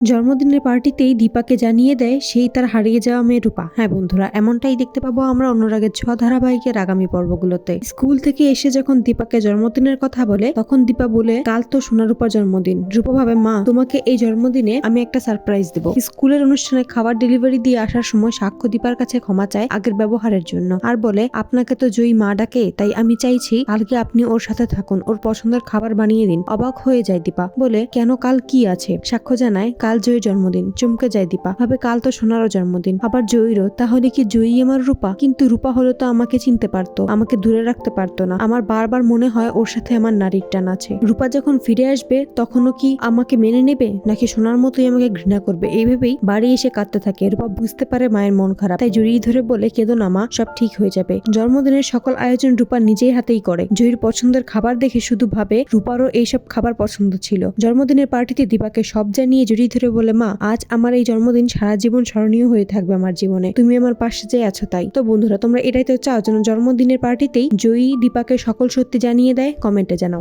জন্মদিনের পার্টিতেই দীপাকে জানিয়ে দেয়, সেই তার হারিয়ে যাওয়া মেয়ে রূপা। হ্যাঁ বন্ধুরা, এমনটাই দেখতে পাবো আমরা অনুরাগের ছ ধারাবাহিকের আগামী পর্বগুলোতে। স্কুল থেকে এসে যখন দীপাকে জন্মদিনের কথা বলে, তখন দীপা বলে, কাল তো সোনা রূপার জন্মদিন। রূপা ভাবে, মা, তোমাকে এই জন্মদিনে আমি একটা সারপ্রাইজ দেব। স্কুলের অনুষ্ঠানে খাবার ডেলিভারি দিয়ে আসার সময় সাক্ষ্য দীপার কাছে ক্ষমা চায় আগের ব্যবহারের জন্য। আর বলে, আপনাকে তো জয়ী মা ডাকে, তাই আমি চাইছি কালকে আপনি ওর সাথে থাকুন, ওর পছন্দের খাবার বানিয়ে দিন। অবাক হয়ে যায় দীপা। বলে, কেন কাল কি আছে? সাক্ষ্য জানায় কাল জয়ীর জন্মদিন। চমকে যায় দীপা। ভাবে কাল তো সোনারও জন্মদিন। আবার জয়ীরও। তাহলে কি জয়ী আমার রূপা? কিন্তু রূপা হলো তো আমাকে চিনতে পারতো। আমাকে দূরে রাখতে পারতো না। আমার বারবার মনে হয় ওর সাথে আমার নারীর টান আছে। রূপা যখন ফিরে আসবে, তখনও কি আমাকে মেনে নেবে? নাকি সোনার মতোই আমাকে ঘৃণা করবে? এইভাবেই বাড়ি এসে কাঁদতে থাকে। রূপা বুঝতে পারে মায়ের মন খারাপ। তাই জড়িয়ে ধরে বলে, কেঁদো না মা, সব ঠিক হয়ে যাবে। জন্মদিনের সকল আয়োজন রূপা নিজেই হাতেই করে। জয়ীর পছন্দের খাবার দেখে শুধু ভাবে, রূপারও এইসব খাবার পছন্দ ছিল। জন্মদিনের পার্টিতে দীপাকে সব জানিয়ে জড়িয়ে ধরে বলে, মা, আজ আমার এই জন্মদিন সারা জীবন স্মরণীয় হয়ে থাকবে আমার জীবনে। তুমি আমার পাশে যে আছো তাই। তো বন্ধুরা, তোমরা এটাই তো চাও, যেন জন্মদিনের পার্টিতেই জয়ী দীপাকে সকল সত্যি জানিয়ে দেয়। কমেন্টে জানাও।